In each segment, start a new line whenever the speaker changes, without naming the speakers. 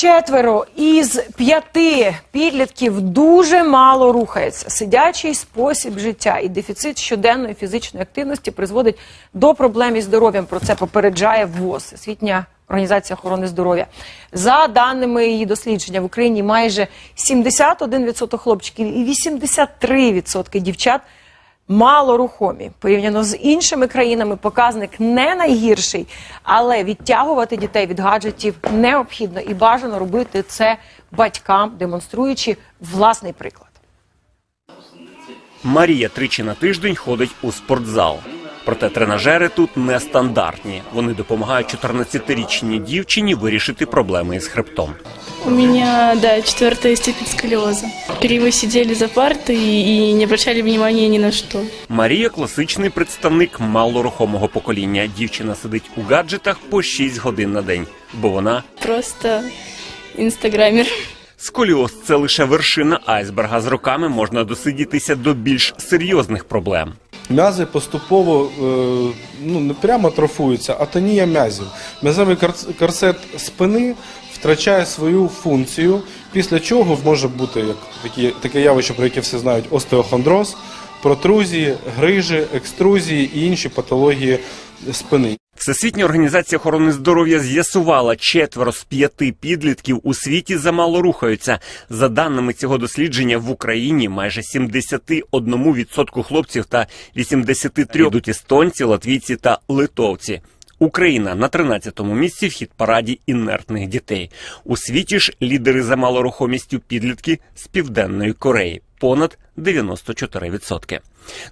Четверо із п'яти підлітків дуже мало рухаються. Сидячий спосіб життя і дефіцит щоденної фізичної активності призводить до проблем із здоров'ям. Про це попереджає ВОЗ, Світня організація охорони здоров'я. За даними її дослідження, в Україні майже 71% хлопчиків і 83% дівчат малорухомі. Порівняно з іншими країнами показник не найгірший, але відтягувати дітей від гаджетів необхідно і бажано робити це батькам, демонструючи власний приклад.
Марія тричі на тиждень ходить у спортзал. Проте тренажери тут нестандартні. Вони допомагають 14-річній дівчині вирішити проблеми із хребтом.
У меня, да, четвертая степень сколиоза. Криво сидели за партой и не обращали внимания ни на что.
Марія класичний представник малорухомого покоління. Дівчина сидить у гаджетах по 6 годин на день, бо вона
Просто инстаграмер.
сколіоз це лише вершина айсберга. З роками можна досидітися до більш серйозних проблем.
М'язи поступово е, ну, не прямо трофуються, а тонія м'язів. М'язовий корс- корсет спини втрачає свою функцію, після чого може бути як такі, таке явище, про яке всі знають, остеохондроз, протрузії, грижі, екструзії і інші патології спини.
Всесвітня організація охорони здоров'я з'ясувала, четверо з п'яти підлітків у світі замало рухаються. За даними цього дослідження, в Україні майже 71% хлопців та 83% йдуть естонці, латвійці та литовці. Україна на 13-му місці в хіт-параді інертних дітей. У світі ж лідери за малорухомістю підлітки з Південної Кореї понад 94%.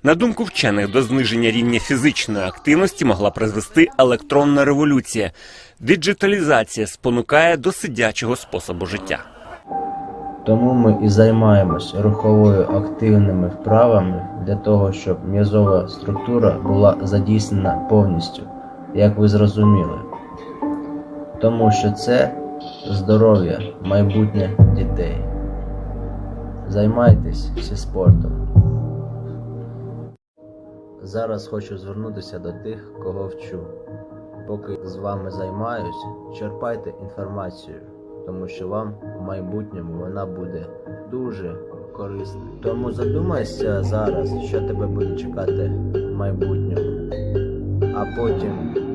На думку вчених, до зниження рівня фізичної активності могла призвести електронна революція. Диджиталізація спонукає до сидячого способу життя.
Тому ми і займаємось руховою активними вправами для того, щоб м'язова структура була задійснена повністю, як ви зрозуміли. Тому що це здоров'я, майбутнє дітей. Займайтесь всі спортом. Зараз хочу звернутися до тих, кого вчу. Поки з вами займаюсь, черпайте інформацію, тому що вам в майбутньому вона буде дуже корисна. Тому задумайся зараз, що тебе буде чекати в майбутньому, а потім